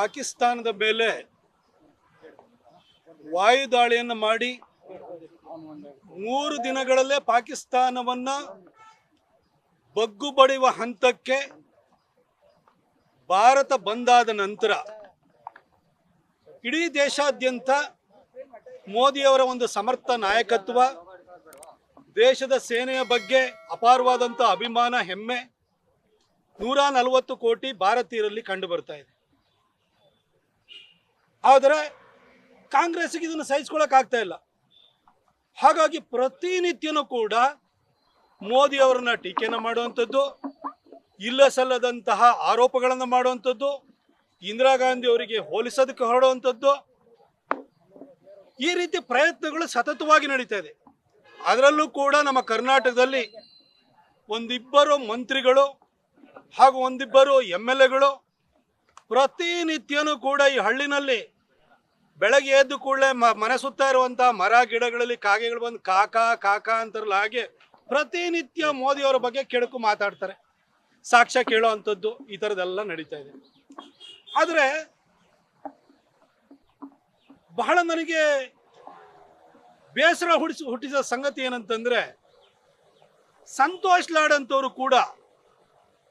ಪಾಕಿಸ್ತಾನದ ಮೇಲೆ ವಾಯುದಾಳಿಯನ್ನು ಮಾಡಿ ಮೂರು ದಿನಗಳಲ್ಲೇ ಪಾಕಿಸ್ತಾನವನ್ನ ಬಗ್ಗು ಬಡಿಯುವ ಹಂತಕ್ಕೆ ಭಾರತ ಬಂದಾದ ನಂತರ ಇಡೀ ದೇಶಾದ್ಯಂತ ಮೋದಿಯವರ ಒಂದು ಸಮರ್ಥ ನಾಯಕತ್ವ, ದೇಶದ ಸೇನೆಯ ಬಗ್ಗೆ ಅಪಾರವಾದಂಥ ಅಭಿಮಾನ, ಹೆಮ್ಮೆ, ನೂರ ನಲವತ್ತು ಕೋಟಿ ಭಾರತೀಯರಲ್ಲಿ ಕಂಡು ಬರ್ತಾ ಇದೆ. ಆದರೆ ಕಾಂಗ್ರೆಸ್ಗೆ ಇದನ್ನು ಸಹಿಸ್ಕೊಳಕ್ ಆಗ್ತಾ ಇಲ್ಲ. ಹಾಗಾಗಿ ಪ್ರತಿನಿತ್ಯನೂ ಕೂಡ ಮೋದಿ ಅವರನ್ನ ಟೀಕೆನ ಮಾಡುವಂಥದ್ದು, ಇಲ್ಲ ಸಲ್ಲದಂತಹ ಆರೋಪಗಳನ್ನು ಮಾಡುವಂಥದ್ದು, ಇಂದಿರಾ ಗಾಂಧಿ ಅವರಿಗೆ ಹೋಲಿಸೋದಕ್ಕೆ ಹೊರಡುವಂಥದ್ದು, ಈ ರೀತಿ ಪ್ರಯತ್ನಗಳು ಸತತವಾಗಿ ನಡೀತಾ ಇದೆ. ಅದರಲ್ಲೂ ಕೂಡ ನಮ್ಮ ಕರ್ನಾಟಕದಲ್ಲಿ ಒಂದಿಬ್ಬರು ಮಂತ್ರಿಗಳು ಹಾಗೂ ಒಂದಿಬ್ಬರು ಎಂ ಎಲ್ ಎಗಳು ಪ್ರತಿನಿತ್ಯನೂ ಕೂಡ ಈ ಹಳ್ಳಿನಲ್ಲಿ ಬೆಳಗ್ಗೆ ಎದ್ದು ಕೂಡಲೇ ಮನೆ ಸುತ್ತ ಇರುವಂತಹ ಮರ ಗಿಡಗಳಲ್ಲಿ ಕಾಗೆಗಳು ಬಂದು ಕಾಕ ಕಾಕ ಅಂತಾರಲ್ಲ ಹಾಗೆ ಪ್ರತಿನಿತ್ಯ ಮೋದಿಯವರ ಬಗ್ಗೆ ಕೆಡಕು ಮಾತಾಡ್ತಾರೆ. ಸಾಕ್ಷ್ಯ ಕೇಳೋ ಅಂಥದ್ದು ಈ ಥರದ್ದೆಲ್ಲ ನಡೀತಾ ಇದೆ. ಆದರೆ ಬಹಳ ನನಗೆ ಬೇಸರ ಹುಟ್ಟಿಸ ಹುಟ್ಟಿದ ಸಂಗತಿ ಏನಂತಂದ್ರೆ ಸಂತೋಷ್ ಲಾಡ್ ಅಂತವರು ಕೂಡ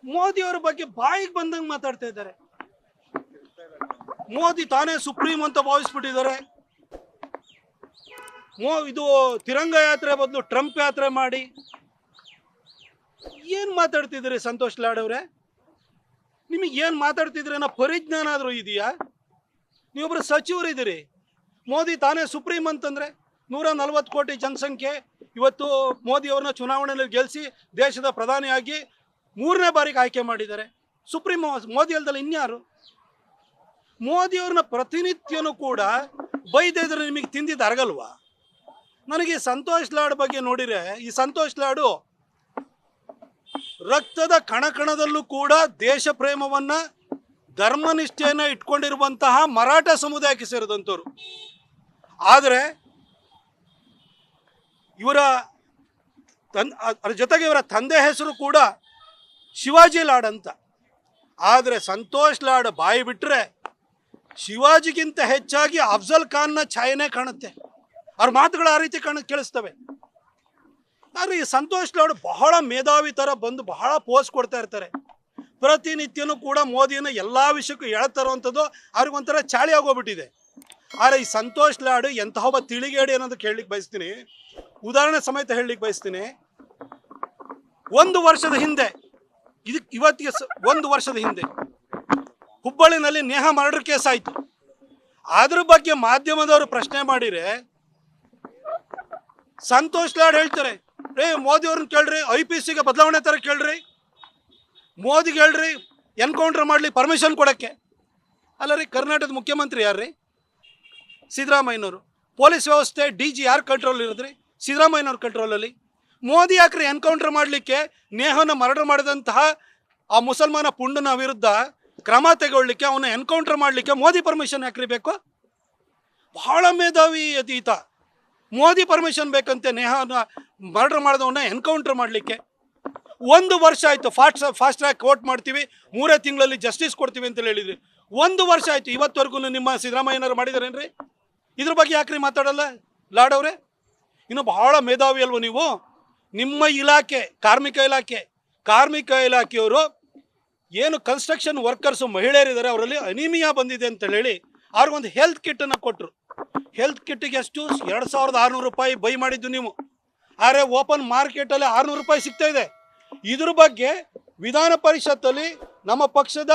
ಮೋದಿಯವರ ಬಗ್ಗೆ ಬಾಯಿಗೆ ಬಂದಂಗೆ ಮಾತಾಡ್ತಾ ಇದ್ದಾರೆ. ಮೋದಿ ತಾನೇ ಸುಪ್ರೀಂ ಅಂತ ಭಾವಿಸ್ಬಿಟ್ಟಿದ್ದಾರೆ. ಮೋ, ಇದು ತಿರಂಗ ಯಾತ್ರೆ ಬದಲು ಟ್ರಂಪ್ ಯಾತ್ರೆ ಮಾಡಿ. ಏನು ಮಾತಾಡ್ತಿದ್ದೀರಿ ಸಂತೋಷ್ ಲಾಡ್ ಅವರೇ? ನಿಮಗೆ ಏನು ಮಾತಾಡ್ತಿದ್ರಿ ಅನ್ನೋ ಪರಿಜ್ಞಾನ ಆದರೂ ಇದೆಯಾ? ನೀವೊಬ್ರು ಸಚಿವರಿದ್ದೀರಿ. ಮೋದಿ ತಾನೇ ಸುಪ್ರೀಂ ಅಂತಂದ್ರೆ ನೂರ ನಲ್ವತ್ತು ಕೋಟಿ ಜನಸಂಖ್ಯೆ ಇವತ್ತು ಮೋದಿ ಅವ್ರನ್ನ ಚುನಾವಣೆಯಲ್ಲಿ ಗೆಲ್ಲಿಸಿ ದೇಶದ ಪ್ರಧಾನಿಯಾಗಿ ಮೂರನೇ ಬಾರಿಗೆ ಆಯ್ಕೆ ಮಾಡಿದ್ದಾರೆ. ಸುಪ್ರೀಂ ಮೋದಿ ಅಲ್ದಲ್ಲಿ ಇನ್ಯಾರು? ಮೋದಿಯವ್ರನ್ನ ಪ್ರತಿನಿತ್ಯನೂ ಕೂಡ ಬೈದಿದ್ರೆ ನಿಮಗೆ ತಿಂದಿದ್ದು ಅರಗಲ್ವಾ? ನನಗೆ ಸಂತೋಷ್ ಲಾಡ್ ಬಗ್ಗೆ ನೋಡಿದ್ರೆ, ಈ ಸಂತೋಷ್ ಲಾಡು ರಕ್ತದ ಕಣಕಣದಲ್ಲೂ ಕೂಡ ದೇಶ ಪ್ರೇಮವನ್ನ, ಧರ್ಮನಿಷ್ಠೆಯನ್ನ ಇಟ್ಕೊಂಡಿರುವಂತಹ ಮರಾಠ ಸಮುದಾಯಕ್ಕೆ ಸೇರಿದಂಥವ್ರು. ಆದರೆ ಇವರ ತನ್ ಅದ್ರ ಜೊತೆಗೆ ಇವರ ತಂದೆ ಹೆಸರು ಕೂಡ ಶಿವಾಜಿ ಲಾಡ್ ಅಂತ. ಆದರೆ ಸಂತೋಷ್ ಲಾಡ್ ಬಾಯಿ ಬಿಟ್ಟರೆ ಶಿವಾಜಿಗಿಂತ ಹೆಚ್ಚಾಗಿ ಅಫ್ಜಲ್ ಖಾನ್ನ ಛಾಯೆನೇ ಕಾಣುತ್ತೆ. ಅವ್ರ ಮಾತುಗಳು ಆ ರೀತಿ ಕಾಣ, ಕೇಳಿಸ್ತವೆ. ಆದರೆ ಈ ಸಂತೋಷ್ ಲಾಡ್ ಬಹಳ ಮೇಧಾವಿ ಥರ ಬಂದು ಬಹಳ ಪೋಸ್ ಕೊಡ್ತಾ ಇರ್ತಾರೆ. ಪ್ರತಿನಿತ್ಯನೂ ಕೂಡ ಮೋದಿಯನ್ನು ಎಲ್ಲ ವಿಷಯಕ್ಕೂ ಹೇಳ್ತಾರುವಂಥದ್ದು ಅವ್ರಿಗೊಂಥರ ಚಾಳಿ ಆಗೋಗ್ಬಿಟ್ಟಿದೆ. ಆದರೆ ಈ ಸಂತೋಷ್ ಲಾಡ್ ಎಂತಹ ಒಬ್ಬ ತಿಳಿಗೇಡಿ ಅನ್ನೋದು ಕೇಳಲಿಕ್ಕೆ ಬಯಸ್ತೀನಿ. ಉದಾಹರಣೆ ಸಮೇತ ಹೇಳಲಿಕ್ಕೆ ಬಯಸ್ತೀನಿ. ಒಂದು ವರ್ಷದ ಹಿಂದೆ ಇದಕ್ಕೆ ಇವತ್ತಿಗೆ ಒಂದು ವರ್ಷದ ಹಿಂದೆ ಹುಬ್ಬಳ್ಳಿನಲ್ಲಿ ನೇಹ ಮರ್ಡರ್ ಕೇಸ್ ಆಯಿತು. ಅದ್ರ ಬಗ್ಗೆ ಮಾಧ್ಯಮದವರು ಪ್ರಶ್ನೆ ಮಾಡಿರೆ ಸಂತೋಷ್ ಲಾಡ್ ಹೇಳ್ತಾರೆ ರೇ ಮೋದಿ ಅವ್ರನ್ನ ಕೇಳ್ರಿ, ಐ ಪಿ ಸಿಗೆ ಬದಲಾವಣೆ ತರ ಕೇಳ್ರಿ. ಮೋದಿಗೆ ಹೇಳ್ರಿ, ಎನ್ಕೌಂಟರ್ ಮಾಡಲಿ, ಪರ್ಮಿಷನ್ ಕೊಡಕ್ಕೆ. ಅಲ್ಲ ರೀ, ಕರ್ನಾಟಕದ ಮುಖ್ಯಮಂತ್ರಿ ಯಾರ್ರಿ? ಸಿದ್ದರಾಮಯ್ಯನವರು. ಪೊಲೀಸ್ ವ್ಯವಸ್ಥೆ, ಡಿ ಜಿ ಯಾರು ಕಂಟ್ರೋಲ್ ಇರೋದ್ರಿ? ಸಿದ್ದರಾಮಯ್ಯನವ್ರ ಕಂಟ್ರೋಲಲ್ಲಿ ಮೋದಿ ಯಾಕ್ರಿ ಎನ್ಕೌಂಟರ್ ಮಾಡಲಿಕ್ಕೆ ನೇಹನ ಮರ್ಡರ್ ಮಾಡಿದಂತಹ ಆ ಮುಸಲ್ಮಾನ ಪುಂಡನ ವಿರುದ್ಧ ಕ್ರಮ ತೆಗೊಳ್ಳಿಕ್ಕೆ, ಅವನ ಎನ್ಕೌಂಟರ್ ಮಾಡಲಿಕ್ಕೆ ಮೋದಿ ಪರ್ಮಿಷನ್ ಯಾಕ್ರಿ ಬೇಕು? ಬಹಳ ಮೇಧಾವಿ ಅತೀತ. ಮೋದಿ ಪರ್ಮಿಷನ್ ಬೇಕಂತೆ ನೇಹಾನ ಮರ್ಡರ್ ಮಾಡಿದವನ್ನ ಎನ್ಕೌಂಟರ್ ಮಾಡಲಿಕ್ಕೆ. ಒಂದು ವರ್ಷ ಆಯಿತು ಫಾಸ್ಟ್ ಫಾಸ್ಟ್ ಟ್ರ್ಯಾಕ್ ಕೋರ್ಟ್ ಮಾಡ್ತೀವಿ, ಮೂರೇ ತಿಂಗಳಲ್ಲಿ ಜಸ್ಟಿಸ್ ಕೊಡ್ತೀವಿ ಅಂತ ಹೇಳಿದ್ರಿ. ಒಂದು ವರ್ಷ ಆಯಿತು ಇವತ್ತವರೆಗೂ ನಿಮ್ಮ ಸಿದ್ದರಾಮಯ್ಯನವರು ಮಾಡಿದಾರೇನ್ರಿ? ಇದ್ರ ಬಗ್ಗೆ ಯಾಕ್ರಿ ಮಾತಾಡಲ್ಲ ಲಾಡವ್ರೆ ಇನ್ನು ಬಹಳ ಮೇಧಾವಿ ಅಲ್ವ ನೀವು? ನಿಮ್ಮ ಇಲಾಖೆ, ಕಾರ್ಮಿಕ ಇಲಾಖೆ, ಕಾರ್ಮಿಕ ಇಲಾಖೆಯವರು ಏನು ಕನ್ಸ್ಟ್ರಕ್ಷನ್ ವರ್ಕರ್ಸು ಮಹಿಳೆಯರಿದ್ದಾರೆ, ಅವರಲ್ಲಿ ಅನಿಮಿಯಾ ಬಂದಿದೆ ಅಂತ ಹೇಳಿ ಅವ್ರಿಗೊಂದು ಹೆಲ್ತ್ ಕಿಟ್ಟನ್ನು ಕೊಟ್ಟರು ಹೆಲ್ತ್ ಕಿಟ್ಟಿಗೆ ಎಷ್ಟು ಎರಡು ಸಾವಿರದ ಆರುನೂರು ರೂಪಾಯಿ ಬೈ ಮಾಡಿದ್ದು ನೀವು. ಆದರೆ ಓಪನ್ ಮಾರ್ಕೆಟಲ್ಲಿ ಆರುನೂರು ರೂಪಾಯಿ ಸಿಗ್ತಾ ಇದೆ. ಇದ್ರ ಬಗ್ಗೆ ವಿಧಾನ ಪರಿಷತ್ತಲ್ಲಿ ನಮ್ಮ ಪಕ್ಷದ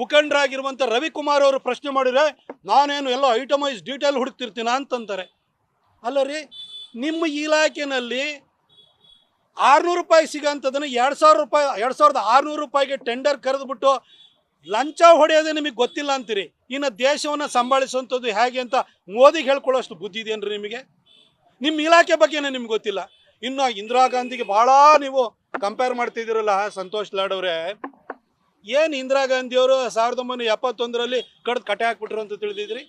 ಮುಖಂಡರಾಗಿರುವಂಥ ರವಿಕುಮಾರ್ ಅವರು ಪ್ರಶ್ನೆ ಮಾಡಿದ್ರೆ, ನಾನೇನು ಎಲ್ಲ ಐಟಮೈಸ್ ಡೀಟೇಲ್ ಹುಡುಕ್ತಿರ್ತೀನ ಅಂತಂತಾರೆ. ಅಲ್ಲ ರೀ, ನಿಮ್ಮ ಇಲಾಖೆನಲ್ಲಿ ಆರುನೂರು ರೂಪಾಯಿ ಸಿಗೋಂಥದ್ದನ್ನು ಎರಡು ಸಾವಿರ ರೂಪಾಯಿ, ಎರಡು ಸಾವಿರದ ಆರುನೂರು ರೂಪಾಯಿಗೆ ಟೆಂಡರ್ ಕರೆದುಬಿಟ್ಟು ಲಂಚ ಹೊಡೆಯೋದೇ ನಿಮಗೆ ಗೊತ್ತಿಲ್ಲ ಅಂತೀರಿ. ಇನ್ನು ದೇಶವನ್ನು ಸಂಭಾಳಿಸುವಂಥದ್ದು ಹೇಗೆ ಅಂತ ಮೋದಿಗೆ ಹೇಳ್ಕೊಳ್ಳೋಷ್ಟು ಬುದ್ಧಿ ಇದೆಯೇನ್ರಿ ನಿಮಗೆ? ನಿಮ್ಮ ಇಲಾಖೆ ಬಗ್ಗೆನೇ ನಿಮ್ಗೆ ಗೊತ್ತಿಲ್ಲ. ಇನ್ನು ಇಂದಿರಾ ಗಾಂಧಿಗೆ ಭಾಳ ನೀವು ಕಂಪೇರ್ ಮಾಡ್ತಿದ್ದೀರಲ್ಲ, ಸಂತೋಷ್ ಲಾಡವ್ರೆ ಏನು ಇಂದಿರಾ ಗಾಂಧಿಯವರು ಸಾವಿರದ ಒಂಬೈನೂರ ಎಪ್ಪತ್ತೊಂದರಲ್ಲಿ ಕಡ್ದು ಕಟ್ಟೆ ಹಾಕ್ಬಿಟ್ರು ಅಂತ ತಿಳಿದಿದ್ರಿ?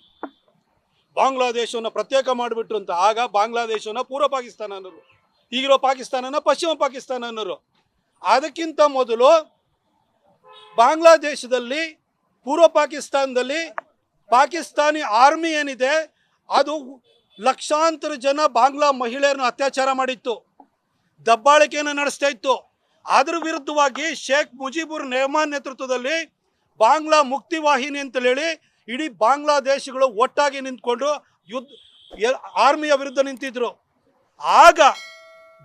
ಬಾಂಗ್ಲಾದೇಶವನ್ನು ಪ್ರತ್ಯೇಕ ಮಾಡಿಬಿಟ್ರು ಅಂತ. ಆಗ ಬಾಂಗ್ಲಾದೇಶವನ್ನು ಪೂರ್ವ ಪಾಕಿಸ್ತಾನ ಅನ್ನೋರು ಈಗಿರೋ ಪಾಕಿಸ್ತಾನನ ಪಶ್ಚಿಮ ಪಾಕಿಸ್ತಾನ ಅನ್ನೋರು ಅದಕ್ಕಿಂತ ಮೊದಲು ಬಾಂಗ್ಲಾದೇಶದಲ್ಲಿ, ಪೂರ್ವ ಪಾಕಿಸ್ತಾನದಲ್ಲಿ ಪಾಕಿಸ್ತಾನಿ ಆರ್ಮಿ ಏನಿದೆ, ಅದು ಲಕ್ಷಾಂತರ ಜನ ಬಾಂಗ್ಲಾ ಮಹಿಳೆಯರನ್ನು ಅತ್ಯಾಚಾರ ಮಾಡಿತ್ತು. ದಬ್ಬಾಳಿಕೆಯನ್ನು ನಡೆಸ್ತಾ ಇತ್ತು. ಅದರ ವಿರುದ್ಧವಾಗಿ ಶೇಖ್ ಮುಜೀಬುರ್ ರೆಹಮಾನ್ ನೇತೃತ್ವದಲ್ಲಿ ಬಾಂಗ್ಲಾ ಮುಕ್ತಿ ವಾಹಿನಿ ಅಂತ ಹೇಳಿ, ಇಡೀ ಬಾಂಗ್ಲಾದೇಶಗಳು ಒಟ್ಟಾಗಿ ನಿಂತ್ಕೊಂಡು ಯುದ್ಧ ಆರ್ಮಿಯ ವಿರುದ್ಧ ನಿಂತಿದ್ರು. ಆಗ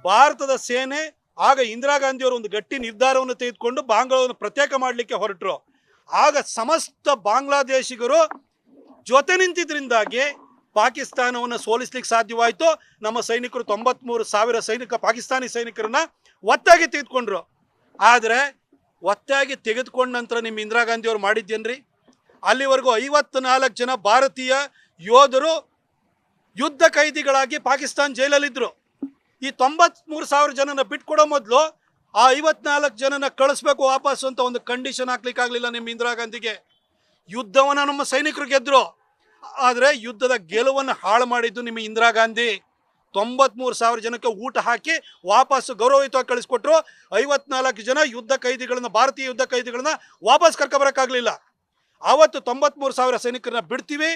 ಭಾರತದ ಸೇನೆ, ಆಗ ಇಂದಿರಾ ಗಾಂಧಿಯವರು ಒಂದು ಗಟ್ಟಿ ನಿರ್ಧಾರವನ್ನು ತೆಗೆದುಕೊಂಡು ಬಾಂಗ್ಲಾವನ್ನು ಪ್ರತ್ಯೇಕ ಮಾಡಲಿಕ್ಕೆ ಹೊರಟರು. ಆಗ ಸಮಸ್ತ ಬಾಂಗ್ಲಾದೇಶಿಗರು ಜೊತೆ ನಿಂತಿದ್ರಿಂದಾಗಿ ಪಾಕಿಸ್ತಾನವನ್ನು ಸೋಲಿಸ್ಲಿಕ್ಕೆ ಸಾಧ್ಯವಾಯಿತು. ನಮ್ಮ ಸೈನಿಕರು ತೊಂಬತ್ಮೂರು ಸಾವಿರ ಸೈನಿಕ, ಪಾಕಿಸ್ತಾನಿ ಸೈನಿಕರನ್ನ ಒತ್ತಾಗಿ ತೆಗೆದುಕೊಂಡ್ರು. ಆದರೆ ಒತ್ತಾಗಿ ತೆಗೆದುಕೊಂಡ ನಂತರ ನಿಮ್ಮ ಇಂದಿರಾ ಗಾಂಧಿ ಅವರು ಮಾಡಿದ್ದೇನ್ರಿ? ಅಲ್ಲಿವರೆಗೂ ಐವತ್ನಾಲ್ಕು ಜನ ಭಾರತೀಯ ಯೋಧರು ಯುದ್ಧ ಖೈದಿಗಳಾಗಿ ಪಾಕಿಸ್ತಾನ ಜೈಲಲ್ಲಿದ್ದರು ಈ ತೊಂಬತ್ಮೂರು ಸಾವಿರ ಜನನ ಬಿಟ್ಕೊಡೋ ಮೊದಲು ಆ ಐವತ್ನಾಲ್ಕು ಜನನ ಕಳಿಸ್ಬೇಕು ವಾಪಸ್ ಅಂತ ಒಂದು ಕಂಡೀಷನ್ ಹಾಕ್ಲಿಕ್ಕಾಗಲಿಲ್ಲ ನಿಮ್ಮ ಇಂದಿರಾ ಗಾಂಧಿಗೆ. ಯುದ್ಧವನ್ನು ನಮ್ಮ ಸೈನಿಕರು ಗೆದ್ರು. ಆದರೆ ಯುದ್ಧದ ಗೆಲುವನ್ನು ಹಾಳು ಮಾಡಿದ್ದು ನಿಮ್ಮ ಇಂದಿರಾ ಗಾಂಧಿ. ತೊಂಬತ್ಮೂರು ಸಾವಿರ ಜನಕ್ಕೆ ಊಟ ಹಾಕಿ ವಾಪಸ್ ಗೌರವಯುತವಾಗಿ ಕಳಿಸ್ಕೊಟ್ರು. ಐವತ್ನಾಲ್ಕು ಜನ ಯುದ್ಧ ಕೈದಿಗಳನ್ನು, ಭಾರತೀಯ ಯುದ್ಧ ಕೈದಿಗಳನ್ನ ವಾಪಸ್ ಕರ್ಕೊಬರಕ್ಕಾಗಲಿಲ್ಲ ಆವತ್ತು ತೊಂಬತ್ಮೂರು ಸಾವಿರ ಸೈನಿಕರನ್ನ ಬಿಡ್ತೀವಿ.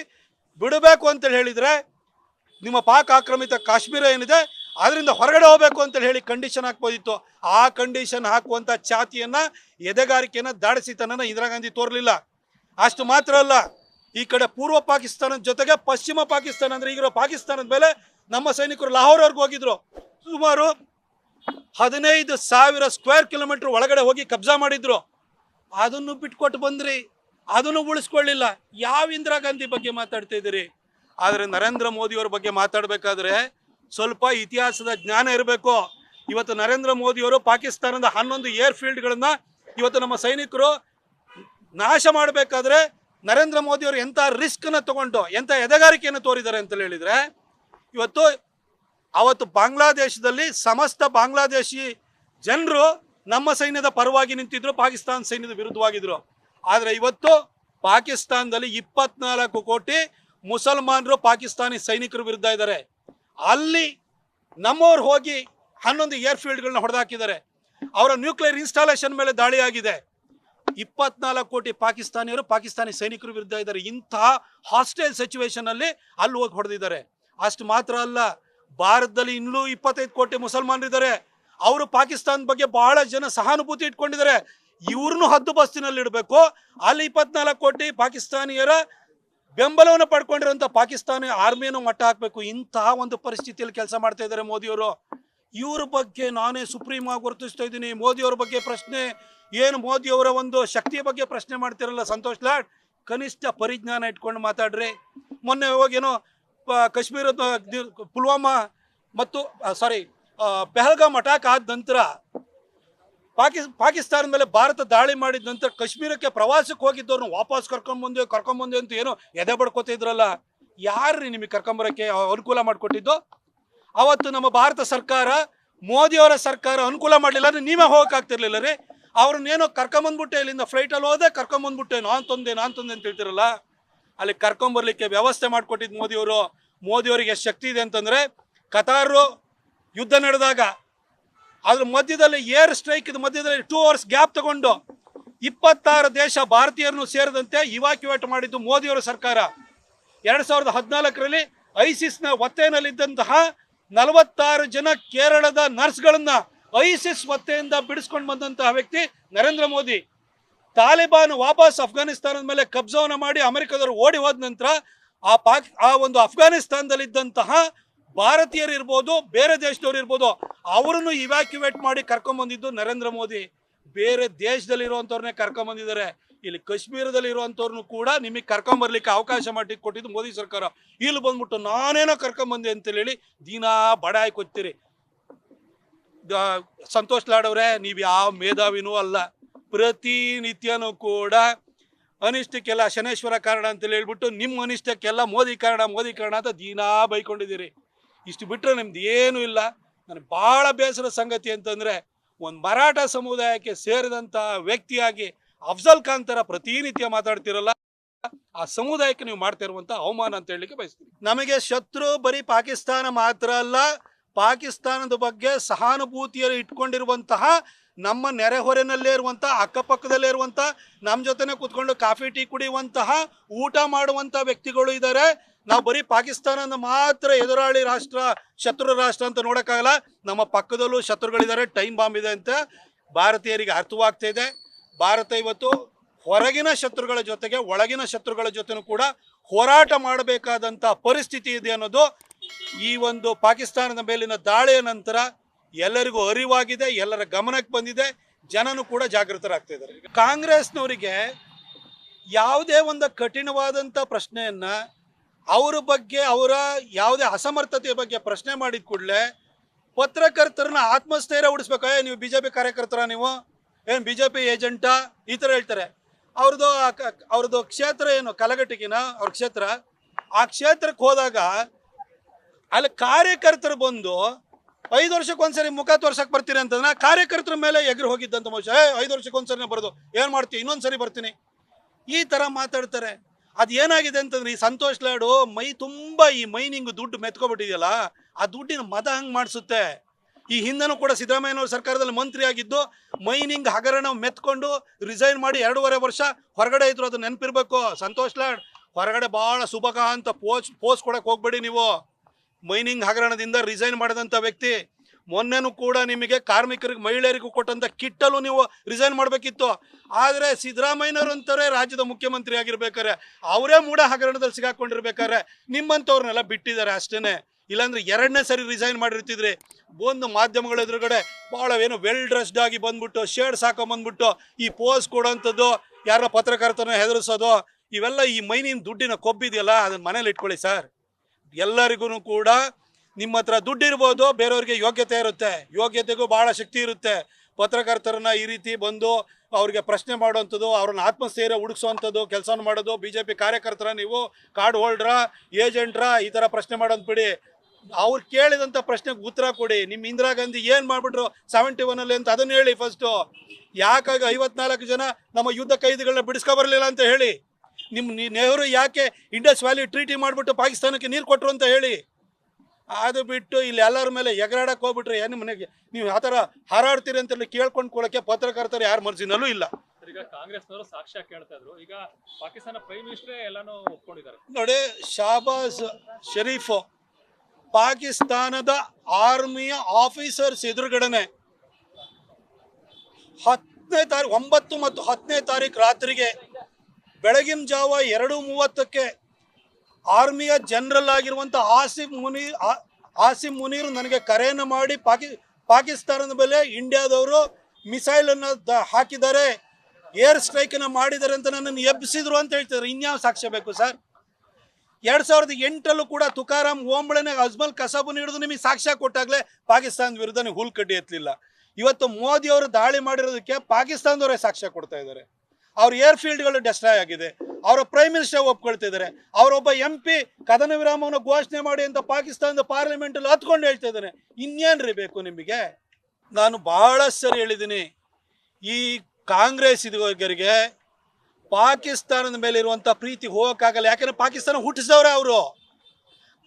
ಬಿಡಬೇಕು ಅಂತೇಳಿ ಹೇಳಿದರೆ ನಿಮ್ಮ ಪಾಕ್ ಆಕ್ರಮಿತ ಕಾಶ್ಮೀರ ಏನಿದೆ ಅದರಿಂದ ಹೊರಗಡೆ ಹೋಗಬೇಕು ಅಂತ ಹೇಳಿ ಕಂಡೀಷನ್ ಹಾಕ್ಬೋದಿತ್ತು. ಆ ಕಂಡೀಷನ್ ಹಾಕುವಂಥ ಛಾತಿಯನ್ನು ಎದೆಗಾರಿಕೆಯನ್ನ ದಾಡಿಸಿತನನ್ನು ಇಂದಿರಾ ಗಾಂಧಿ ತೋರಲಿಲ್ಲ. ಅಷ್ಟು ಮಾತ್ರ ಅಲ್ಲ, ಈ ಕಡೆ ಪೂರ್ವ ಪಾಕಿಸ್ತಾನದ ಜೊತೆಗೆ ಪಶ್ಚಿಮ ಪಾಕಿಸ್ತಾನ ಅಂದರೆ ಈಗಿರೋ ಪಾಕಿಸ್ತಾನದ ಮೇಲೆ ನಮ್ಮ ಸೈನಿಕರು ಲಾಹೋರ್ವರೆಗೂ ಹೋಗಿದ್ರು. ಸುಮಾರು ಹದಿನೈದು ಸಾವಿರ ಸ್ಕ್ವೇರ್ ಕಿಲೋಮೀಟರ್ ಒಳಗಡೆ ಹೋಗಿ ಕಬ್ಜಾ ಮಾಡಿದ್ರು. ಅದನ್ನು ಬಿಟ್ಕೊಟ್ಟು ಬಂದ್ರಿ. ಅದನ್ನು ಉಳಿಸ್ಕೊಳ್ಳಿಲ್ಲ. ಯಾವ ಇಂದಿರಾ ಗಾಂಧಿ ಬಗ್ಗೆ ಮಾತಾಡ್ತಾ ಇದ್ದೀರಿ? ಆದರೆ ನರೇಂದ್ರ ಮೋದಿಯವ್ರ ಬಗ್ಗೆ ಮಾತಾಡಬೇಕಾದ್ರೆ ಸ್ವಲ್ಪ ಇತಿಹಾಸದ ಜ್ಞಾನ ಇರಬೇಕು. ಇವತ್ತು ನರೇಂದ್ರ ಮೋದಿಯವರು ಪಾಕಿಸ್ತಾನದ ಹನ್ನೊಂದು ಏರ್ ಫೀಲ್ಡ್ಗಳನ್ನು ಇವತ್ತು ನಮ್ಮ ಸೈನಿಕರು ನಾಶ ಮಾಡಬೇಕಾದ್ರೆ ನರೇಂದ್ರ ಮೋದಿಯವರು ಎಂಥ ರಿಸ್ಕನ್ನು ತಗೊಂಡು ಎಂಥ ಎದೆಗಾರಿಕೆಯನ್ನು ತೋರಿದ್ದಾರೆ ಅಂತ ಹೇಳಿದ್ರೆ, ಇವತ್ತು ಅವತ್ತು ಬಾಂಗ್ಲಾದೇಶದಲ್ಲಿ ಸಮಸ್ತ ಬಾಂಗ್ಲಾದೇಶಿ ಜನರು ನಮ್ಮ ಸೈನ್ಯದ ಪರವಾಗಿ ನಿಂತಿದ್ರು, ಪಾಕಿಸ್ತಾನ ಸೈನ್ಯದ ವಿರುದ್ಧವಾಗಿದ್ರು. ಆದರೆ ಇವತ್ತು ಪಾಕಿಸ್ತಾನದಲ್ಲಿ ಇಪ್ಪತ್ನಾಲ್ಕು ಕೋಟಿ ಮುಸಲ್ಮಾನರು ಪಾಕಿಸ್ತಾನಿ ಸೈನಿಕರ ವಿರುದ್ಧ ಇದ್ದಾರೆ. ಅಲ್ಲಿ ನಮ್ಮವ್ರು ಹೋಗಿ ಹನ್ನೊಂದು ಏರ್ ಫೀಲ್ಡ್ಗಳನ್ನ ಹೊಡೆದಾಕಿದ್ದಾರೆ. ಅವರ ನ್ಯೂಕ್ಲಿಯರ್ ಇನ್ಸ್ಟಾಲೇಷನ್ ಮೇಲೆ ದಾಳಿ ಆಗಿದೆ ಇಪ್ಪತ್ನಾಲ್ಕು ಕೋಟಿ ಪಾಕಿಸ್ತಾನಿಯರು, ಪಾಕಿಸ್ತಾನಿ ಸೈನಿಕರು ವಿರುದ್ಧ ಇದ್ದಾರೆ. ಇಂತಹ ಹಾಸ್ಟೆಲ್ ಸಿಚುವೇಶನ್ ಅಲ್ಲಿ ಅಲ್ಲಿ ಹೋಗಿ ಹೊಡೆದಿದ್ದಾರೆ. ಅಷ್ಟು ಮಾತ್ರ ಅಲ್ಲ, ಭಾರತದಲ್ಲಿ ಇನ್ನೂ ಇಪ್ಪತ್ತೈದು ಕೋಟಿ ಮುಸಲ್ಮಾನರಿದ್ದಾರೆ. ಅವರು ಪಾಕಿಸ್ತಾನ ಬಗ್ಗೆ ಬಹಳ ಜನ ಸಹಾನುಭೂತಿ ಇಟ್ಕೊಂಡಿದ್ದಾರೆ. ಇವ್ರನ್ನೂ ಹದ್ದು ಬಸ್ತಿನಲ್ಲಿ ಇಡಬೇಕು ಅಲ್ಲಿ ಇಪ್ಪತ್ನಾಲ್ಕು ಕೋಟಿ ಪಾಕಿಸ್ತಾನಿಯರ ಬೆಂಬಲವನ್ನು ಪಡ್ಕೊಂಡಿರುವಂಥ ಪಾಕಿಸ್ತಾನಿ ಆರ್ಮಿಯನ್ನು ಮಟ್ಟ ಹಾಕಬೇಕು. ಇಂತಹ ಒಂದು ಪರಿಸ್ಥಿತಿಯಲ್ಲಿ ಕೆಲಸ ಮಾಡ್ತಾ ಇದ್ದಾರೆ ಮೋದಿಯವರು. ಇವ್ರ ಬಗ್ಗೆ ನಾನೇ ಸುಪ್ರೀಂ ಆಗಿ ಗುರುತಿಸ್ತಾ ಇದ್ದೀನಿ. ಮೋದಿಯವ್ರ ಬಗ್ಗೆ ಪ್ರಶ್ನೆ, ಏನು ಮೋದಿಯವರ ಒಂದು ಶಕ್ತಿಯ ಬಗ್ಗೆ ಪ್ರಶ್ನೆ ಮಾಡ್ತಿರಲ್ಲ ಸಂತೋಷ್ ಲಾಡ್? ಕನಿಷ್ಠ ಪರಿಜ್ಞಾನ ಇಟ್ಕೊಂಡು ಮಾತಾಡ್ರಿ. ಮೊನ್ನೆ ಹೋಗೇನೋ ಕಾಶ್ಮೀರದ ಪುಲ್ವಾಮಾ ಮತ್ತು ಸಾರಿ ಪೆಹಲ್ಗಾಮ್ ಅಟ್ಯಾಕ್ ಆದ ನಂತರ ಪಾಕಿಸ್ ಪಾಕಿಸ್ತಾನದ ಮೇಲೆ ಭಾರತ ದಾಳಿ ಮಾಡಿದ ನಂತರ ಕಾಶ್ಮೀರಕ್ಕೆ ಪ್ರವಾಸಕ್ಕೆ ಹೋಗಿದ್ದವ್ರನ್ನ ವಾಪಸ್ ಕರ್ಕೊಂಬಂದೆ ಕರ್ಕೊಂಬಂದೆ ಅಂತ ಏನೋ ಎದೆ ಬಡ್ಕೋತಾ ಇದ್ರಲ್ಲ. ಯಾರ್ರಿ ನಿಮಗೆ ಕರ್ಕೊಂಬರಕ್ಕೆ ಅನುಕೂಲ ಮಾಡಿಕೊಟ್ಟಿದ್ದು? ಅವತ್ತು ನಮ್ಮ ಭಾರತ ಸರ್ಕಾರ, ಮೋದಿಯವರ ಸರ್ಕಾರ ಅನುಕೂಲ ಮಾಡಲಿಲ್ಲ ಅಂದರೆ ನೀವೇ ಹೋಗೋಕ್ಕಾಗ್ತಿರ್ಲಿಲ್ಲ ರೀ. ಅವ್ರನ್ನೇನೋ ಕರ್ಕೊಂಬಂದ್ಬಿಟ್ಟೆ ಇಲ್ಲಿಂದ ಫ್ಲೈಟಲ್ಲಿ ಹೋದೆ ಕರ್ಕೊಂಬಂದ್ಬಿಟ್ಟೆ ನಾನು ತಂದೆ ನಾನು ತಂದೆ ಅಂತ ಹೇಳ್ತಿರಲ್ಲ. ಅಲ್ಲಿ ಕರ್ಕೊಂಬರ್ಲಿಕ್ಕೆ ವ್ಯವಸ್ಥೆ ಮಾಡಿಕೊಟ್ಟಿದ್ದು ಮೋದಿಯವರು. ಮೋದಿಯವರಿಗೆ ಎಷ್ಟು ಶಕ್ತಿ ಇದೆ ಅಂತಂದರೆ ಕತಾರು ಯುದ್ಧ ನಡೆದಾಗ ಅದ್ರ ಮಧ್ಯದಲ್ಲಿ ಏರ್ ಸ್ಟ್ರೈಕ್ ಮಧ್ಯದಲ್ಲಿ ಟೂ ಅವರ್ಸ್ ಗ್ಯಾಪ್ ತಗೊಂಡು ಇಪ್ಪತ್ತಾರು ದೇಶ ಭಾರತೀಯರನ್ನು ಸೇರಿದಂತೆ ಇವಾಕ್ಯುವೇಟ್ ಮಾಡಿದ್ದು ಮೋದಿಯವರ ಸರ್ಕಾರ. ಎರಡ್ ಸಾವಿರದ ಹದಿನಾಲ್ಕರಲ್ಲಿ ಐಸಿಸ್ನ ಒತ್ತೆಯಲ್ಲಿದ್ದಂತಹ ನಲವತ್ತಾರು ಜನ ಕೇರಳದ ನರ್ಸ್ಗಳನ್ನ ಐಸಿಸ್ ಒತ್ತೆಯಿಂದ ಬಿಡಿಸ್ಕೊಂಡು ಬಂದಂತಹ ವ್ಯಕ್ತಿ ನರೇಂದ್ರ ಮೋದಿ. ತಾಲಿಬಾನ್ ವಾಪಸ್ ಅಫ್ಘಾನಿಸ್ತಾನದ ಮೇಲೆ ಕಬ್ಜವನ್ನು ಮಾಡಿ ಅಮೆರಿಕದವರು ಓಡಿ ಹೋದ ನಂತರ ಆ ಪಾಕ್, ಆ ಒಂದು ಅಫ್ಘಾನಿಸ್ತಾನದಲ್ಲಿದ್ದಂತಹ ಭಾರತೀಯರು ಇರ್ಬೋದು, ಬೇರೆ ದೇಶದವ್ರು ಇರ್ಬೋದು, ಅವರನ್ನು ಇವ್ಯಾಕ್ಯುವೇಟ್ ಮಾಡಿ ಕರ್ಕೊಂಬಂದಿದ್ದು ನರೇಂದ್ರ ಮೋದಿ. ಬೇರೆ ದೇಶದಲ್ಲಿರುವಂಥವ್ರನ್ನೇ ಕರ್ಕೊಂಬಂದಿದ್ದಾರೆ ಇಲ್ಲಿ ಕಾಶ್ಮೀರದಲ್ಲಿ ಇರುವಂಥವ್ರನ್ನು ಕೂಡ ನಿಮಗೆ ಕರ್ಕೊಂಬರ್ಲಿಕ್ಕೆ ಅವಕಾಶ ಮಾಡಿ ಕೊಟ್ಟಿದ್ದು ಮೋದಿ ಸರ್ಕಾರ. ಇಲ್ಲಿ ಬಂದ್ಬಿಟ್ಟು ನಾನೇನೋ ಕರ್ಕೊಂಬಂದೆ ಅಂತ ಹೇಳಿ ದಿನಾ ಬಡಾಯಿ ಕೊತ್ತೀರಿ ಸಂತೋಷ್ ಲಾಡವ್ರೆ ನೀವು ಯಾವ ಮೇಧಾವಿನೂ ಅಲ್ಲ. ಪ್ರತಿನಿತ್ಯನೂ ಕೂಡ ಅನಿಷ್ಟಕ್ಕೆಲ್ಲ ಶನೇಶ್ವರ ಕಾರಣ ಅಂತ ಹೇಳ್ಬಿಟ್ಟು ನಿಮ್ಮ ಅನಿಷ್ಟಕ್ಕೆಲ್ಲ ಮೋದಿ ಕಾರಣ ಮೋದಿ ಕಾರಣ ಅಂತ ದಿನಾ ಬೈಕೊಂಡಿದ್ದೀರಿ. ಇಷ್ಟು ಬಿಟ್ಟರೆ ನಿಮ್ದು ಏನೂ ಇಲ್ಲ. ನನಗೆ ಭಾಳ ಬೇಸರ ಸಂಗತಿ ಅಂತಂದರೆ ಒಂದು ಮರಾಠ ಸಮುದಾಯಕ್ಕೆ ಸೇರಿದಂಥ ವ್ಯಕ್ತಿಯಾಗಿ ಅಫ್ಜಲ್ ಖಾನ್ ಥರ ಪ್ರತಿನಿತ್ಯ ಮಾತಾಡ್ತಿರಲ್ಲ, ಆ ಸಮುದಾಯಕ್ಕೆ ನೀವು ಮಾಡ್ತಾ ಇರುವಂಥ ಅವಮಾನ ಅಂತ ಹೇಳಲಿಕ್ಕೆ ಬಯಸ್ತೀನಿ. ನಮಗೆ ಶತ್ರು ಬರೀ ಪಾಕಿಸ್ತಾನ ಮಾತ್ರ ಅಲ್ಲ, ಪಾಕಿಸ್ತಾನದ ಬಗ್ಗೆ ಸಹಾನುಭೂತಿಯಲ್ಲಿ ಇಟ್ಕೊಂಡಿರುವಂತಹ ನಮ್ಮ ನೆರೆಹೊರೆನಲ್ಲೇ ಇರುವಂಥ ಅಕ್ಕಪಕ್ಕದಲ್ಲೇ ಇರುವಂಥ ನಮ್ಮ ಜೊತೆನೆ ಕೂತ್ಕೊಂಡು ಕಾಫಿ ಟೀ ಕುಡಿಯುವಂತಹ, ಊಟ ಮಾಡುವಂಥ ವ್ಯಕ್ತಿಗಳು ಇದ್ದಾರೆ. ನಾವು ಬರೀ ಪಾಕಿಸ್ತಾನನ ಮಾತ್ರ ಎದುರಾಳಿ ರಾಷ್ಟ್ರ, ಶತ್ರು ರಾಷ್ಟ್ರ ಅಂತ ನೋಡೋಕ್ಕಾಗಲ್ಲ. ನಮ್ಮ ಪಕ್ಕದಲ್ಲೂ ಶತ್ರುಗಳಿದ್ದಾರೆ, ಟೈಮ್ ಬಾಂಬ್ ಇದೆ ಅಂತ ಭಾರತೀಯರಿಗೆ ಅರ್ಥವಾಗ್ತಾ ಇದೆ. ಭಾರತ ಇವತ್ತು ಹೊರಗಿನ ಶತ್ರುಗಳ ಜೊತೆಗೆ ಒಳಗಿನ ಶತ್ರುಗಳ ಜೊತೆನೂ ಕೂಡ ಹೋರಾಟ ಮಾಡಬೇಕಾದಂಥ ಪರಿಸ್ಥಿತಿ ಇದೆ ಅನ್ನೋದು ಈ ಒಂದು ಪಾಕಿಸ್ತಾನದ ಮೇಲಿನ ದಾಳಿಯ ನಂತರ ಎಲ್ಲರಿಗೂ ಅರಿವಾಗಿದೆ, ಎಲ್ಲರ ಗಮನಕ್ಕೆ ಬಂದಿದೆ, ಜನನು ಕೂಡ ಜಾಗೃತರಾಗ್ತಾ ಇದ್ದಾರೆ. ಕಾಂಗ್ರೆಸ್ನವರಿಗೆ ಯಾವುದೇ ಒಂದು ಕಠಿಣವಾದಂಥ ಪ್ರಶ್ನೆಯನ್ನ ಅವರ ಬಗ್ಗೆ, ಅವರ ಯಾವುದೇ ಅಸಮರ್ಥತೆಯ ಬಗ್ಗೆ ಪ್ರಶ್ನೆ ಮಾಡಿದ ಕೂಡಲೇ ಪತ್ರಕರ್ತರನ್ನ ಆತ್ಮಸ್ಥೈರ್ಯ ಉಡಿಸ್ಬೇಕಾಯ ನೀವು ಬಿ ಜೆ ಪಿ ಕಾರ್ಯಕರ್ತರ ನೀವು? ಏನು ಬಿ ಜೆ ಪಿ ಏಜೆಂಟಾ? ಈ ಥರ ಹೇಳ್ತಾರೆ. ಅವ್ರದ್ದು ಅವ್ರದ್ದು ಕ್ಷೇತ್ರ ಏನು? ಕಲಘಟಗಿನ ಅವ್ರ ಕ್ಷೇತ್ರ. ಆ ಕ್ಷೇತ್ರಕ್ಕೆ ಹೋದಾಗ ಅಲ್ಲಿ ಕಾರ್ಯಕರ್ತರು ಬಂದು, ಐದು ವರ್ಷಕ್ಕೆ ಒಂದ್ಸರಿ ಮುಖ ತೋರ್ಸಕ್ಕೆ ಬರ್ತೀನಿ ಅಂತಂದ್ರೆ ಕಾರ್ಯಕರ್ತರ ಮೇಲೆ ಎಗರು ಹೋಗಿದ್ದಂತ ಮನುಷ್ಯ ಐದು ವರ್ಷಕ್ಕೆ ಒಂದ್ಸರಿ ಬರೋದು. ಏನು ಮಾಡ್ತೀನಿ ಇನ್ನೊಂದ್ಸರಿ ಬರ್ತೀನಿ. ಈ ಥರ ಮಾತಾಡ್ತಾರೆ. ಅದು ಏನಾಗಿದೆ ಅಂತಂದ್ರೆ ಈ ಸಂತೋಷ್ ಲಾಡು ಮೈ ತುಂಬ ಈ ಮೈನಿಂಗ್ ದುಡ್ಡು ಮೆತ್ಕೊಬಿಟ್ಟಿದೆಯಲ್ಲ, ಆ ದುಡ್ಡಿನ ಮದ ಹಂಗೆ ಮಾಡಿಸುತ್ತೆ. ಈ ಹಿಂದನೂ ಕೂಡ ಸಿದ್ದರಾಮಯ್ಯನವ್ರ ಸರ್ಕಾರದಲ್ಲಿ ಮಂತ್ರಿ ಆಗಿದ್ದು ಮೈನಿಂಗ್ ಹಗರಣ ಮೆತ್ಕೊಂಡು ರಿಸೈನ್ ಮಾಡಿ ಎರಡೂವರೆ ವರ್ಷ ಹೊರಗಡೆ ಇದ್ರು ಅದು ನೆನಪಿರ್ಬೇಕು. ಸಂತೋಷ್ ಲಾಡ್, ಹೊರಗಡೆ ಭಾಳ ಸುಭಗ ಅಂತ ಪೋಸ್ಟ್ ಪೋಸ್ಟ್ ಕೊಡಕ್ಕೆ ಹೋಗ್ಬೇಡಿ ನೀವು. ಮೈನಿಂಗ್ ಹಗರಣದಿಂದ ರಿಸೈನ್ ಮಾಡಿದಂಥ ವ್ಯಕ್ತಿ. ಮೊನ್ನೆನೂ ಕೂಡ ನಿಮಗೆ ಕಾರ್ಮಿಕರಿಗೆ, ಮಹಿಳೆಯರಿಗೂ ಕೊಟ್ಟಂತ ಕಿಟ್ಟಲು ನೀವು ರಿಸೈನ್ ಮಾಡಬೇಕಿತ್ತು. ಆದರೆ ಸಿದ್ದರಾಮಯ್ಯನವರು ಅಂತಾರೆ ರಾಜ್ಯದ ಮುಖ್ಯಮಂತ್ರಿ ಆಗಿರ್ಬೇಕಾರೆ ಅವರೇ ಮೂಢ ಹಗರಣದಲ್ಲಿ ಸಿಗಾಕೊಂಡಿರ್ಬೇಕಾರೆ ನಿಮ್ಮಂಥವ್ರನ್ನೆಲ್ಲ ಬಿಟ್ಟಿದ್ದಾರೆ ಅಷ್ಟೇನೆ. ಇಲ್ಲಾಂದ್ರೆ ಎರಡನೇ ಸರಿ ರಿಸೈನ್ ಮಾಡಿರ್ತಿದ್ರಿ. ಒಂದು ಮಾಧ್ಯಮಗಳ ಎದುರುಗಡೆ ಭಾಳ ಏನು ವೆಲ್ ಡ್ರೆಸ್ಡ್ ಆಗಿ ಬಂದ್ಬಿಟ್ಟು ಶೇಡ್ಸ್ ಹಾಕೊಂಬಂದ್ಬಿಟ್ಟು ಈ ಪೋಸ್ ಕೊಡೋಂಥದ್ದು ಯಾರ ಪತ್ರಕರ್ತನ ಹೆದರಿಸೋದು, ಇವೆಲ್ಲ ಈ ಮೈನಿನ ದುಡ್ಡಿನ ಕೊಬ್ಬಿದೆಯಲ್ಲ, ಅದನ್ನ ಮನೇಲಿ ಇಟ್ಕೊಳ್ಳಿ ಸರ್. ಎಲ್ಲರಿಗೂ ಕೂಡ ನಿಮ್ಮ ಹತ್ರ ದುಡ್ಡು ಇರ್ಬೋದು ಬೇರೆಯವ್ರಿಗೆ ಯೋಗ್ಯತೆ ಇರುತ್ತೆ. ಯೋಗ್ಯತೆಗೂ ಭಾಳ ಶಕ್ತಿ ಇರುತ್ತೆ. ಪತ್ರಕರ್ತರನ್ನ ಈ ರೀತಿ ಬಂದು ಅವ್ರಿಗೆ ಪ್ರಶ್ನೆ ಮಾಡುವಂಥದ್ದು, ಅವ್ರನ್ನ ಆತ್ಮಸ್ಥೈರ್ಯ ಹುಡುಕ್ಸೋವಂಥದ್ದು ಕೆಲಸ ಮಾಡೋದು ಬಿ ಜೆ ಪಿ ಕಾರ್ಯಕರ್ತರ ನೀವು ಕಾರ್ಡ್ ಹೋಲ್ಡ್ರ, ಏಜೆಂಟ್ರ ಈ ಥರ ಪ್ರಶ್ನೆ ಮಾಡೋದು ಬಿಡಿ. ಅವ್ರು ಕೇಳಿದಂಥ ಪ್ರಶ್ನೆಗೆ ಉತ್ತರ ಕೊಡಿ. ನಿಮ್ಮ ಇಂದಿರಾ ಗಾಂಧಿ ಏನು ಮಾಡಿಬಿಟ್ರು ಸೆವೆಂಟಿ ಒನಲ್ಲಿ ಅಂತ ಅದನ್ನು ಹೇಳಿ ಫಸ್ಟು ಯಾಕಾಗ ಐವತ್ನಾಲ್ಕು ಜನ ನಮ್ಮ ಯುದ್ಧ ಕೈದಿಗಳನ್ನ ಬಿಡಿಸ್ಕೊ ಬರಲಿಲ್ಲ ಅಂತ ಹೇಳಿ. ನಿಮ್ಮ ನೆಹರು ಯಾಕೆ ಇಂಡಸ್ ವ್ಯಾಲಿ ಟ್ರೀಟಿ ಮಾಡಿಬಿಟ್ಟು ಪಾಕಿಸ್ತಾನಕ್ಕೆ ನೀರು ಕೊಟ್ಟರು ಅಂತ ಹೇಳಿ. ಅದು ಬಿಟ್ಟು ಇಲ್ಲಿ ಎಲ್ಲರ ಮೇಲೆ ಎಗರಾಡಕ್ಕೆ ಹೋಗ್ಬಿಟ್ರೆ ಏನು ಮನೆಗೆ? ನೀವು ಯಾವ ಥರ ಹಾರಾಡ್ತೀರಿ ಅಂತ ಕೇಳ್ಕೊಂಡು ಕೊಡೋಕ್ಕೆ ಪತ್ರಕರ್ತರು ಯಾರ ಮರ್ಜಿನಲ್ಲೂ ಇಲ್ಲ. ಈಗ ಕಾಂಗ್ರೆಸ್ನವರು ಸಾಕ್ಷ್ಯ ಕೇಳ್ತಾ ಇದ್ರು. ಈಗ ಪಾಕಿಸ್ತಾನ ಪ್ರೈಮ್ ಮಿನಿಸ್ಟ್ರೇ ಎಲ್ಲಾನು ಒಪ್ಕೊಂಡಿದ್ದಾರೆ. ನೋಡಿ ಶಾಬಾಜ್ ಶರೀಫ್ ಪಾಕಿಸ್ತಾನದ ಆರ್ಮಿಯ ಆಫೀಸರ್ಸ್ ಎದುರುಗಡೆನೆ ಹತ್ತನೇ ತಾರೀಕು ಒಂಬತ್ತು ಮತ್ತು ಹತ್ತನೇ ತಾರೀಕು ರಾತ್ರಿಗೆ ಬೆಳಗಿನ ಜಾವ ಎರಡು ಮೂವತ್ತಕ್ಕೆ ಆರ್ಮಿಯ ಜನರಲ್ ಆಗಿರುವಂಥ ಆಸಿಫ್ ಮುನೀರ್ ಆಸಿಫ್ ಮುನೀರ್ ನನಗೆ ಕರೆಯನ್ನು ಮಾಡಿ ಪಾಕಿ, ಪಾಕಿಸ್ತಾನದ ಮೇಲೆ ಇಂಡಿಯಾದವರು ಮಿಸೈಲನ್ನು ಹಾಕಿದ್ದಾರೆ. ಏರ್ ಸ್ಟ್ರೈಕನ್ನು ಮಾಡಿದ್ದಾರೆ ಅಂತ ನನ್ನನ್ನು ಎಬ್ಬಿಸಿದ್ರು ಅಂತ ಹೇಳ್ತಿದ್ರು ಇನ್ಯಾವ ಸಾಕ್ಷ್ಯ ಬೇಕು ಸರ್? ಎರಡ್ ಸಾವಿರದ ಎಂಟರಲ್ಲೂ ಕೂಡ ತುಕಾರಾಮ್ ಓಂಬಳನೆ ಅಜ್ಮಲ್ ಕಸಬನ್ನು ಹಿಡಿದು ನಿಮಗೆ ಸಾಕ್ಷ್ಯ ಕೊಟ್ಟಾಗಲೇ ಪಾಕಿಸ್ತಾನದ ವಿರುದ್ಧ ನೀವು ಹುಲ್ಕಡ್ಡಿ ಎತ್ತಲಿಲ್ಲ. ಇವತ್ತು ಮೋದಿ ಅವರು ದಾಳಿ ಮಾಡಿರೋದಕ್ಕೆ ಪಾಕಿಸ್ತಾನದವರೇ ಸಾಕ್ಷ್ಯ ಕೊಡ್ತಾ ಇದ್ದಾರೆ. ಅವ್ರ ಏರ್ ಫೀಲ್ಡ್ಗಳು ಡೆಸ್ಟ್ರಾಯ್ ಆಗಿದೆ. ಅವರ ಪ್ರೈಮ್ ಮಿನಿಸ್ಟರ್ ಒಪ್ಕೊಳ್ತಿದ್ದಾರೆ ಅವರೊಬ್ಬ ಎಂ ಪಿ ಕದನ ವಿರಾಮವನ್ನು ಘೋಷಣೆ ಮಾಡಿ ಅಂತ ಪಾಕಿಸ್ತಾನದ ಪಾರ್ಲಿಮೆಂಟಲ್ಲಿ ಹತ್ಕೊಂಡು ಹೇಳ್ತಾ ಇದ್ದಾನೆ ಇನ್ನೇನ್ರಿ ಬೇಕು ನಿಮಗೆ? ನಾನು ಬಹಳ ಸರಿ ಹೇಳಿದ್ದೀನಿ. ಈ ಕಾಂಗ್ರೆಸ್ ಇದರಿಗೆ ಪಾಕಿಸ್ತಾನದ ಮೇಲೆ ಇರುವಂಥ ಪ್ರೀತಿ ಹೋಗೋಕ್ಕಾಗಲ್ಲ. ಯಾಕಂದ್ರೆ ಪಾಕಿಸ್ತಾನ ಹುಟ್ಟಿಸಿದವ್ರೆ ಅವರು.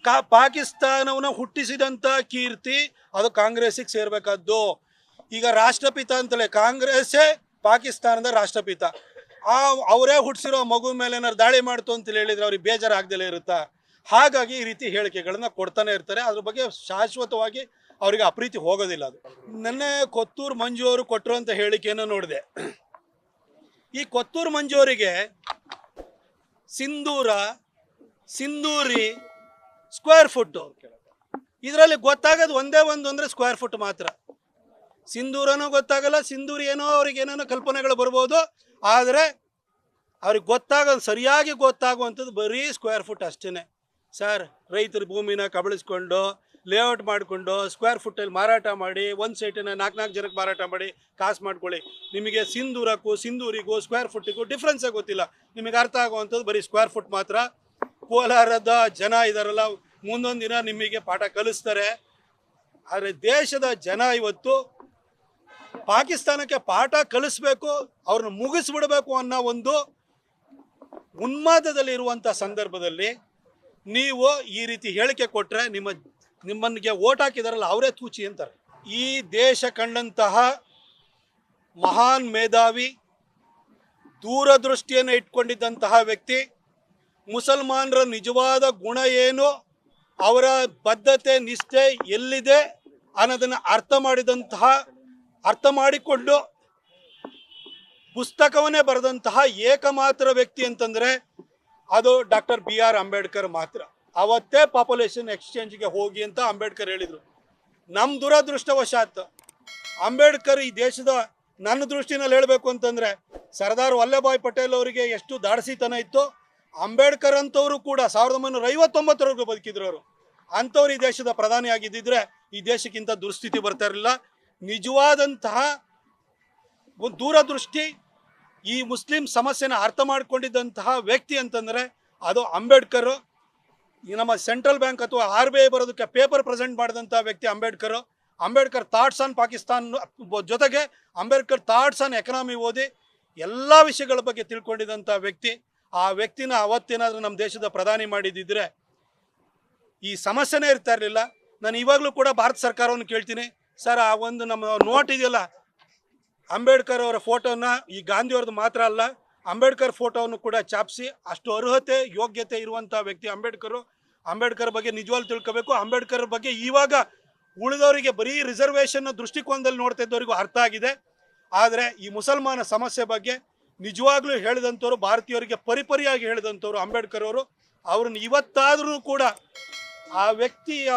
ಕಾ ಪಾಕಿಸ್ತಾನವನ್ನ ಹುಟ್ಟಿಸಿದಂಥ ಕೀರ್ತಿ ಅದು ಕಾಂಗ್ರೆಸ್ಸಿಗೆ ಸೇರ್ಬೇಕಾದ್ದು. ಈಗ ರಾಷ್ಟ್ರಪಿತ ಅಂತಲೇ ಕಾಂಗ್ರೆಸ್ಸೇ ಪಾಕಿಸ್ತಾನದ ರಾಷ್ಟ್ರಪಿತ. ಆ ಅವರೇ ಹುಟ್ಟಿಸಿರೋ ಮಗು ಮೇಲೆ ಏನಾರು ದಾಳಿ ಮಾಡ್ತು ಅಂತ ಹೇಳಿದ್ರೆ ಅವ್ರಿಗೆ ಬೇಜಾರಾಗ್ದಲೇ ಇರುತ್ತಾ? ಹಾಗಾಗಿ ಈ ರೀತಿ ಹೇಳಿಕೆಗಳನ್ನ ಕೊಡ್ತಾನೆ ಇರ್ತಾರೆ. ಅದ್ರ ಬಗ್ಗೆ ಶಾಶ್ವತವಾಗಿ ಅವರಿಗೆ ಅಪ್ರೀತಿ ಹೋಗೋದಿಲ್ಲ ಅದು. ನೆನ್ನೆ ಕೊತ್ತೂರು ಮಂಜು ಅವರು ಕೊಟ್ಟಿರುವಂಥ ಹೇಳಿಕೆಯನ್ನು ನೋಡಿದೆ. ಈ ಕೊತ್ತೂರು ಮಂಜು ಅವರಿಗೆ ಸಿಂಧೂರ, ಸಿಂಧೂರಿ ಸ್ಕ್ವೇರ್ ಫುಟ್ಟು ಇದರಲ್ಲಿ ಗೊತ್ತಾಗೋದು ಒಂದೇ ಒಂದು ಅಂದರೆ ಸ್ಕ್ವೇರ್ ಫುಟ್ ಮಾತ್ರ. ಸಿಂಧೂರನೂ ಗೊತ್ತಾಗಲ್ಲ, ಸಿಂಧೂರಿ ಏನೋ ಅವ್ರಿಗೆ ಏನೇನೋ ಕಲ್ಪನೆಗಳು ಬರ್ಬೋದು, ಆದರೆ ಅವ್ರಿಗೆ ಗೊತ್ತಾಗೋದು ಸರಿಯಾಗಿ ಗೊತ್ತಾಗುವಂಥದ್ದು ಬರೀ ಸ್ಕ್ವೇರ್ ಫುಟ್ ಅಷ್ಟೇ ಸರ್ ರೈತರ ಭೂಮಿನ ಕಬಳಿಸ್ಕೊಂಡು ಲೇಔಟ್ ಮಾಡಿಕೊಂಡು ಸ್ಕ್ವೇರ್ ಫುಟ್ಟಲ್ಲಿ ಮಾರಾಟ ಮಾಡಿ, ಒಂದು ಸೈಟಿನ ನಾಲ್ಕು ನಾಲ್ಕು ಜನಕ್ಕೆ ಮಾರಾಟ ಮಾಡಿ, ಕಾಸು ಮಾಡ್ಕೊಳ್ಳಿ. ನಿಮಗೆ ಸಿಂಧೂರಕ್ಕೂ, ಸಿಂಧೂರಿಗೂ ಸ್ಕ್ವೇರ್ ಫುಟ್ಟಿಗೂ ಡಿಫ್ರೆನ್ಸೇ ಗೊತ್ತಿಲ್ಲ. ನಿಮಗೆ ಅರ್ಥ ಆಗುವಂಥದ್ದು ಬರೀ ಸ್ಕ್ವೇರ್ ಫುಟ್ ಮಾತ್ರ. ಕೋಲಾರದ ಜನ ಇದಾರಲ್ಲ, ಮುಂದೊಂದು ದಿನ ನಿಮಗೆ ಪಾಠ ಕಲಿಸ್ತಾರೆ. ಆದರೆ ದೇಶದ ಜನ ಇವತ್ತು ಪಾಕಿಸ್ತಾನಕ್ಕೆ ಪಾಠ ಕಲಿಸ್ಬೇಕು, ಅವ್ರನ್ನ ಮುಗಿಸ್ಬಿಡಬೇಕು ಅನ್ನೋ ಒಂದು ಉನ್ಮಾದದಲ್ಲಿ ಇರುವಂಥ ಸಂದರ್ಭದಲ್ಲಿ ನೀವು ಈ ರೀತಿ ಹೇಳಿಕೆ ಕೊಟ್ಟರೆ ನಿಮ್ಮ ನಿಮ್ಮನಿಗೆ ಓಟ್ ಹಾಕಿದಾರಲ್ಲ ಅವರೇ ತೂಚಿ ಅಂತಾರೆ. ಈ ದೇಶ ಕಂಡಂತಹ ಮಹಾನ್ ಮೇಧಾವಿ, ದೂರದೃಷ್ಟಿಯನ್ನು ಇಟ್ಕೊಂಡಿದ್ದಂತಹ ವ್ಯಕ್ತಿ, ಮುಸಲ್ಮಾನರ ನಿಜವಾದ ಗುಣ ಏನು, ಅವರ ಬದ್ಧತೆ, ನಿಷ್ಠೆ ಎಲ್ಲಿದೆ ಅನ್ನೋದನ್ನು ಅರ್ಥ ಮಾಡಿದಂತಹ ಅರ್ಥ ಮಾಡಿಕೊಂಡು ಪುಸ್ತಕವನ್ನೇ ಬರೆದಂತಹ ಏಕಮಾತ್ರ ವ್ಯಕ್ತಿ ಅಂತಂದರೆ ಅದು ಡಾಕ್ಟರ್ ಬಿ ಆರ್ ಅಂಬೇಡ್ಕರ್ ಮಾತ್ರ. ಅವತ್ತೇ ಪಾಪ್ಯುಲೇಷನ್ ಎಕ್ಸ್ಚೇಂಜ್ಗೆ ಹೋಗಿ ಅಂತ ಅಂಬೇಡ್ಕರ್ ಹೇಳಿದರು. ನಮ್ಮ ದುರದೃಷ್ಟವಶಾತ್ ಅಂಬೇಡ್ಕರ್ ಈ ದೇಶದ ನನ್ನ ದೃಷ್ಟಿನಲ್ಲಿ ಹೇಳಬೇಕು ಅಂತಂದರೆ ಸರ್ದಾರ್ ವಲ್ಲಭಾಯ್ ಪಟೇಲ್ ಅವರಿಗೆ ಎಷ್ಟು ದಾಡಸಿತನ ಇತ್ತು, ಅಂಬೇಡ್ಕರ್ ಅಂತವರು ಕೂಡ ಸಾವಿರದ ಒಂಬೈನೂರ ಐವತ್ತೊಂಬತ್ತರವರೆಗೂ ಬದುಕಿದ್ರು ಅವರು. ಅಂಥವ್ರು ಈ ದೇಶದ ಪ್ರಧಾನಿ ಆಗಿದ್ದಿದ್ರೆ ಈ ದೇಶಕ್ಕಿಂತ ದುಸ್ಥಿತಿ ಬರ್ತಾ ಇರಲಿಲ್ಲ. ನಿಜವಾದಂತಹ ಒಂದು ದೂರದೃಷ್ಟಿ ಈ ಮುಸ್ಲಿಂ ಸಮಸ್ಯೆನ ಅರ್ಥ ಮಾಡಿಕೊಂಡಿದ್ದಂತಹ ವ್ಯಕ್ತಿ ಅಂತಂದರೆ ಅದು ಅಂಬೇಡ್ಕರ್. ನಮ್ಮ ಸೆಂಟ್ರಲ್ ಬ್ಯಾಂಕ್ ಅಥವಾ ಆರ್ ಬಿ ಐ ಬರೋದಕ್ಕೆ ಪೇಪರ್ ಪ್ರೆಸೆಂಟ್ ಮಾಡಿದಂಥ ವ್ಯಕ್ತಿ ಅಂಬೇಡ್ಕರ್. ಅಂಬೇಡ್ಕರ್ ಥಾಟ್ಸ್ ಆನ್ ಪಾಕಿಸ್ತಾನ್ ಜೊತೆಗೆ ಅಂಬೇಡ್ಕರ್ ಥಾಟ್ಸ್ ಆನ್ ಎಕನಾಮಿ ಓದಿ ಎಲ್ಲ ವಿಷಯಗಳ ಬಗ್ಗೆ ತಿಳ್ಕೊಂಡಿದ್ದಂಥ ವ್ಯಕ್ತಿ. ಆ ವ್ಯಕ್ತಿನ ಅವತ್ತೇನಾದರೂ ನಮ್ಮ ದೇಶದ ಪ್ರಧಾನಿ ಮಾಡಿದ್ದಿದ್ರೆ ಈ ಸಮಸ್ಯೆನೇ ಇರ್ತಾ ಇರಲಿಲ್ಲ. ನಾನು ಇವಾಗಲೂ ಕೂಡ ಭಾರತ ಸರ್ಕಾರವನ್ನು ಕೇಳ್ತೀನಿ. ಸರ್, ಆ ಒಂದು ನಮ್ಮ ನೋಟ್ ಇದೆಯಲ್ಲ, ಅಂಬೇಡ್ಕರ್ ಅವರ ಫೋಟೋನ ಈ ಗಾಂಧಿ ಅವ್ರದ್ದು ಮಾತ್ರ ಅಲ್ಲ, ಅಂಬೇಡ್ಕರ್ ಫೋಟೋವನ್ನು ಕೂಡ ಚಾಪಿಸಿ, ಅಷ್ಟು ಅರ್ಹತೆ, ಯೋಗ್ಯತೆ ಇರುವಂಥ ವ್ಯಕ್ತಿ ಅಂಬೇಡ್ಕರ್. ಅಂಬೇಡ್ಕರ್ ಬಗ್ಗೆ ನಿಜವಾಗ್ಲೂ ತಿಳ್ಕೋಬೇಕು. ಅಂಬೇಡ್ಕರ್ ಬಗ್ಗೆ ಇವಾಗ ಉಳಿದವರಿಗೆ ಬರೀ ರಿಸರ್ವೇಷನ್ ದೃಷ್ಟಿಕೋನದಲ್ಲಿ ನೋಡ್ತಾ ಇದ್ದವರಿಗೂ ಅರ್ಥ ಆಗಿದೆ. ಆದರೆ ಈ ಮುಸಲ್ಮಾನ ಸಮಸ್ಯೆ ಬಗ್ಗೆ ನಿಜವಾಗ್ಲೂ ಹೇಳಿದಂಥವ್ರು, ಭಾರತೀಯರಿಗೆ ಪರಿಪರಿಯಾಗಿ ಹೇಳಿದಂಥವ್ರು ಅಂಬೇಡ್ಕರ್ ಅವರು. ಅವ್ರನ್ನ ಇವತ್ತಾದ್ರೂ ಕೂಡ ಆ ವ್ಯಕ್ತಿಯ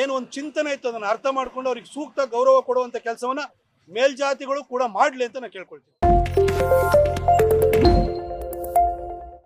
ಏನು ಒಂದು ಚಿಂತನೆ ಇತ್ತು, ಅದನ್ನು ಅರ್ಥ ಮಾಡ್ಕೊಂಡು ಅವ್ರಿಗೆ ಸೂಕ್ತ ಗೌರವ ಕೊಡುವಂಥ ಕೆಲಸವನ್ನು ಮೇಲ್ಜಾತಿಗಳು ಕೂಡ ಮಾಡಲಿ ಅಂತ ನಾನು ಕೇಳ್ಕೊಳ್ತೀನಿ.